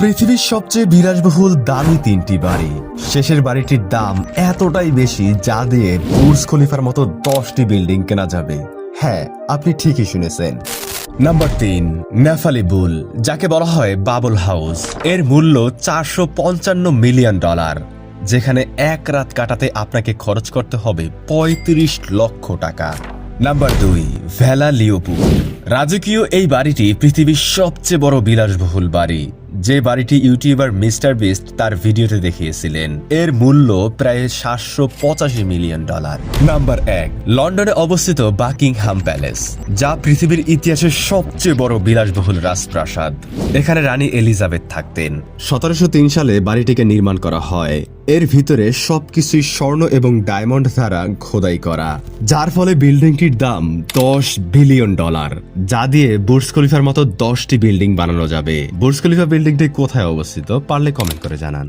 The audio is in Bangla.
পৃথিবীর সবচেয়ে বিলাসবহুল দামি তিনটি বাড়ি। শেষের বাড়িটির দাম এতটাই বেশি যা দিয়ে বুর্জ খলিফার মতো দশটি বিল্ডিং কেনা যাবে। হ্যাঁ আপনি ঠিকই শুনেছেন। নাম্বার তিন, নেফালি বুল, যাকে বলা হয় বাবল হাউস। এর মূল্য চারশো পঞ্চান্ন মিলিয়ন ডলার, যেখানে এক রাত কাটাতে আপনাকে খরচ করতে হবে পঁয়ত্রিশ লক্ষ টাকা। নাম্বার দুই, ভেলা লিওপুল। রাজকীয় এই বাড়িটি পৃথিবীর সবচেয়ে বড় বিলাসবহুল বাড়ি। যে বাড়িটি ইউটিউবার মিস্টার বিস্ট তার ভিডিওতে দেখিয়েছিলেন। এর মূল্য প্রায় সাতশো পঁচাশি মিলিয়ন ডলার। নাম্বার এক, লন্ডনে অবস্থিত বাকিংহাম প্যালেস, যা পৃথিবীর ইতিহাসের সবচেয়ে বড় বিলাসবহুল রাজপ্রাসাদ। এখানে রানী এলিজাবেথ থাকতেন। সতেরোশো তিন সালে বাড়িটিকে নির্মাণ করা হয়। এর ভিতরে সবকিছুই স্বর্ণ এবং ডায়মন্ড দ্বারা খোদাই করা, যার ফলে বিল্ডিংটির দাম দশ বিলিয়ন ডলার, যা দিয়ে বুর্জ খলিফার মতো দশটি বিল্ডিং বানানো যাবে। বুর্জ খলিফা বিল্ডিংটি কোথায় অবস্থিত পারলে কমেন্ট করে জানান।